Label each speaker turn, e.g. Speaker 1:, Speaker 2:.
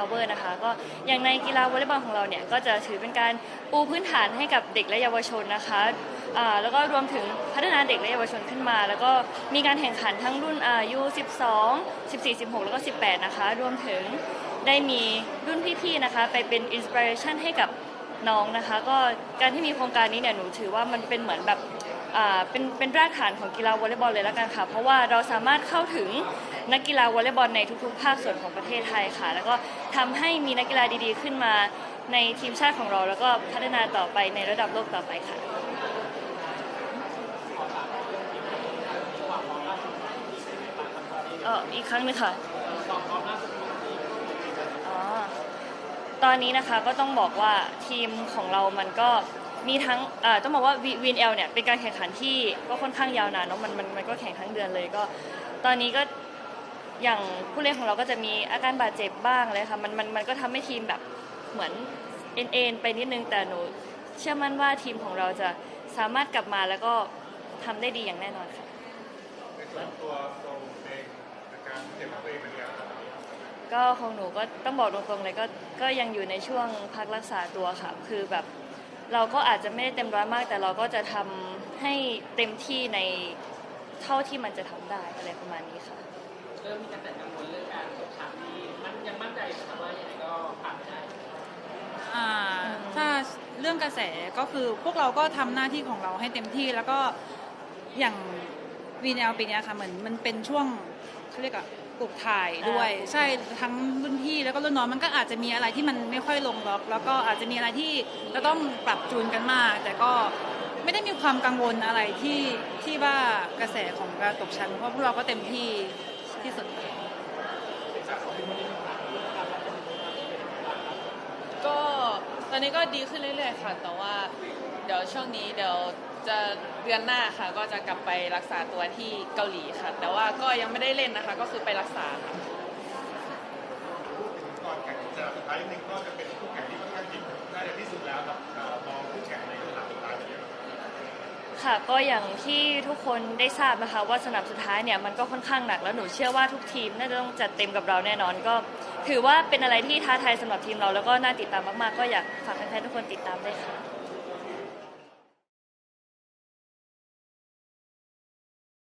Speaker 1: power นะคะ ก็อย่างในกีฬาวอลเลย์บอลของเราเนี่ยก็จะถือเป็นการปูพื้นฐานให้กับเด็กและเยาวชนนะคะแล้วก็รวมถึงพัฒนาเด็กและเยาวชนขึ้นมา แล้วก็มีการแข่งขันทั้งรุ่นอายุ 12 14 16 แล้วก็ 18 นะคะ รวมถึงได้มีรุ่นพี่ๆนะคะ ไปเป็นอินสปิเรชันให้กับน้องนะคะ ก็การที่มีโครงการนี้เนี่ยหนูถือว่ามันเป็นเหมือนแบบ เป็นเป็นรากฐานของกีฬาวอลเลย์บอลเลยแล้วกันค่ะ เพราะว่าเราสามารถเข้าถึงนักกีฬาวอลเลย์บอลในทุกๆ ภาคส่วนของประเทศไทยค่ะ แล้วก็ทำให้มีนักกีฬาดีๆ ขึ้นมาในทีมชาติของเรา แล้วก็พัฒนาต่อไปในระดับโลกต่อไปค่ะเอออีกครั้งหนึงค่ะอ๋อตอนนี้นะคะก็ต้องบอกว่าทีมของเรามันก็ มีทั้งเอ่อต้องบอกว่าวีนเอลเนี่ยเป็นการแข่งขันที่ก็ค่อนข้างยาวนานเนาะมันมันมันก็แข่งทั้งเดือนเลยก็ ตอนนี้ก็อย่างผู้เล่นของเราก็จะมีอาการบาดเจ็บบ้างเลยค่ะมันมันมันก็ทำให้ทีมแบบเหมือนเอ็นเอ็นไปนิดนึงแต่หนูเชื่อมั่นว่าทีมของเราจะสามารถกลับมาแล้วก็ทำได้ดีอย่างแน่นอนค่ะ
Speaker 2: ในส่วนตัวโซเองอาการเจ็บของตัวเองเป็นยังไงบ้างครับ
Speaker 1: ก็ของหนูก็ต้องบอกตรงๆเลยก็ก็ยังอยู่ในช่วงพักรักษาตัวค่ะ คือแบบ เราก็อาจจะไม่ได้เต็มร้อยมาก แต่เราก็จะทำให้เต็มที่ในเท่าที่มันจะทำได้อะไรประมาณนี้ค่ะ
Speaker 3: เริ่มมีกระแสกังวลเรื่องการตกชั้นที่มันยังมั่นใจนะครับว่ายังไงก็ผ่านได้
Speaker 4: อ่าถ้าเรื่องกระแสก็คือพวกเราก็ทำหน้าที่ของเราให้เต็มที่แล้วก็อย่าง วีแนลปีเนี้ยค่ะเหมือนมันเป็นช่วงเขาเรียกอะปลูกถ่ายด้วย
Speaker 1: อ่า
Speaker 4: ใช่ทั้งรุ่นพี่แล้วก็รุ่นน้องมันก็อาจจะมีอะไรที่มันไม่ค่อยลงล็อก แล้วก็อาจจะมีอะไรที่จะต้องปรับจูนกันมาก แต่ก็ไม่ได้มีความกังวลอะไรที่ที่ว่ากระแสของการตกชั้นเพราะพวกเราก็เต็มที่ที่สุด
Speaker 5: ก็ตอนนี้ก็ดีขึ้นเรื่อยๆค่ะ แต่ว่าเดี๋ยวช่วงนี้เดี๋ยวจะเดือนหน้าค่ะ ก็จะกลับไปรักษาตัวที่เกาหลีค่ะ แต่ว่าก็ยังไม่ได้เล่นนะคะ ก็คือไปรักษาค่ะ
Speaker 2: ก่อนแข่งสนามสุดท้ายนิดนึงก็จะเป็นคู่แข่งที่ค่อนข้างจิตน่าจะที่สุดแล้วกับเอ่อมองคู่แข่งในสนามสุดท้ายเป็นยังไงบ้างครับ
Speaker 1: ค่ะก็อย่างที่ทุกคนได้ทราบนะคะ ว่าสนามสุดท้ายเนี่ยมันก็ค่อนข้างหนักแล้วหนูเชื่อว่าทุกทีมน่าจะต้องจัดเต็มกับเราแน่นอนก็ ถือว่าเป็นอะไรที่ท้าทายสำหรับทีมเราแล้วก็น่าติดตามมากๆ ก็อยากฝากแฟนๆทุกคนติดตามด้วยค่ะ